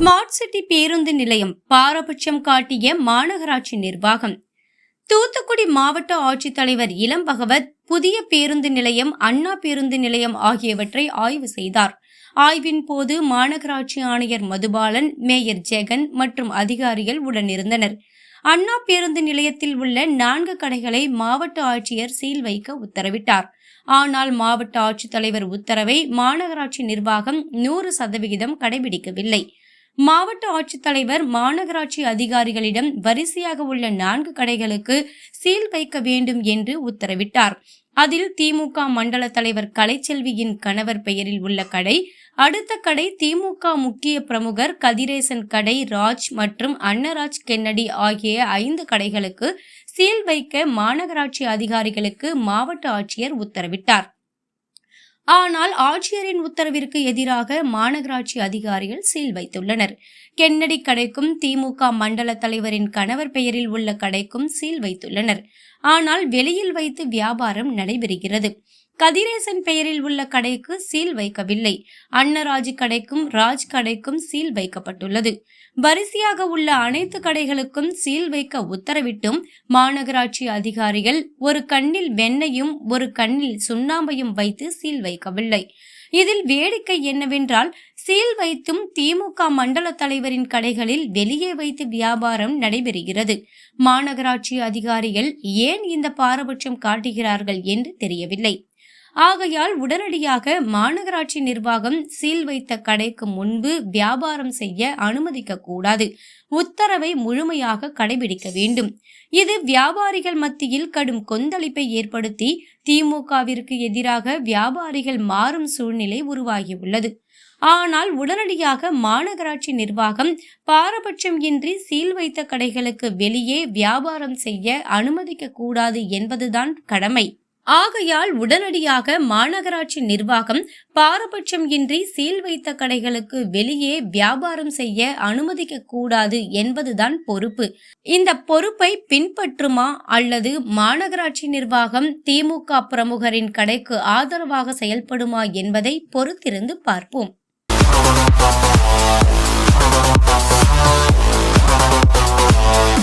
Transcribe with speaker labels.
Speaker 1: Smart city பேருந்து நிலையம் பாரபட்சம் காட்டிய மாநகராட்சி நிர்வாகம். தூத்துக்குடி மாவட்ட ஆட்சித்தலைவர் இளம் பகவத் புதிய பேருந்து நிலையம் அண்ணா பேருந்து நிலையம் ஆகியவற்றை ஆய்வு செய்தார். ஆய்வின் போது மாநகராட்சி ஆணையர் மதுபாலன் மேயர் ஜெகன் மற்றும் அதிகாரிகள் உடனிருந்தனர். அண்ணா பேருந்து நிலையத்தில் உள்ள நான்கு கடைகளை மாவட்ட ஆட்சியர் சீல் வைக்க உத்தரவிட்டார். ஆனால் மாவட்ட ஆட்சித்தலைவர் உத்தரவை மாநகராட்சி நிர்வாகம் நூறு சதவிகிதம் கடைபிடிக்கவில்லை. மாவட்ட ஆட்சித்தலைவர் மாநகராட்சி அதிகாரிகளிடம் வரிசையாக உள்ள நான்கு கடைகளுக்கு சீல் வைக்க வேண்டும் என்று உத்தரவிட்டார். அதில் திமுக மண்டல தலைவர் கலைச்செல்வியின் கணவர் பெயரில் உள்ள கடை அடுத்த கடை திமுக முக்கிய பிரமுகர் கதிரேசன் கடை ராஜ் மற்றும் அன்னராஜ் கென்னடி ஆகிய ஐந்து கடைகளுக்கு சீல் வைக்க மாநகராட்சி அதிகாரிகளுக்கு மாவட்ட ஆட்சியர் உத்தரவிட்டார். ஆனால் ஆட்சியரின் உத்தரவிற்கு எதிராக மாநகராட்சி அதிகாரிகள் சீல் வைத்துள்ளனர். கென்னடி கடைக்கும் திமுக மண்டல தலைவரின் கணவர் பெயரில் உள்ள கடைக்கும் சீல் வைத்துள்ளனர். ஆனால் வெளியில் வைத்து வியாபாரம் நடைபெறுகிறது. கதிரேசன் பெயரில் உள்ள கடைக்கு சீல் வைக்கவில்லை. அன்னராஜ் கடைக்கும் ராஜ் கடைக்கும் சீல் வைக்கப்பட்டுள்ளது. வரிசையாக உள்ள அனைத்து கடைகளுக்கும் சீல் வைக்க உத்தரவிட்டும் மாநகராட்சி அதிகாரிகள் ஒரு கண்ணில் வெண்ணையும் ஒரு கண்ணில் சுண்ணாம்பையும் வைத்து சீல் வைக்கவில்லை. இதில் வேடிக்கை என்னவென்றால் சீல் வைத்தும் திமுக மண்டல தலைவரின் கடைகளில் வெளியே வைத்து வியாபாரம் நடைபெறுகிறது. மாநகராட்சி அதிகாரிகள் ஏன் இந்த பாரபட்சம் காட்டுகிறார்கள் என்று தெரியவில்லை. ஆகையால் உடனடியாக மாநகராட்சி நிர்வாகம் சீல் வைத்த கடைக்கு முன்பு வியாபாரம் செய்ய அனுமதிக்க கூடாது. உத்தரவை முழுமையாக கடைபிடிக்க வேண்டும். இது வியாபாரிகள் மத்தியில் கடும் கொந்தளிப்பை ஏற்படுத்தி திமுகவிற்கு எதிராக வியாபாரிகள் மாறும் சூழ்நிலை உருவாகியுள்ளது. ஆனால் உடனடியாக மாநகராட்சி நிர்வாகம் பாரபட்சம் இன்றி சீல் வைத்த கடைகளுக்கு வெளியே வியாபாரம் செய்ய அனுமதிக்க கூடாது என்பதுதான் கடமை. ஆகையால் உடனடியாக மாநகராட்சி நிர்வாகம் பாரபட்சம் இன்றி சீல் வைத்த கடைகளுக்கு வெளியே வியாபாரம் செய்ய அனுமதிக்க கூடாது என்பதுதான் பொறுப்பு. இந்த பொறுப்பை பின்பற்றுமா அல்லது மாநகராட்சி நிர்வாகம் திமுக பிரமுகரின் கடைக்கு ஆதரவாக செயல்படுமா என்பதை பொறுத்திருந்து பார்ப்போம்.
Speaker 2: We'll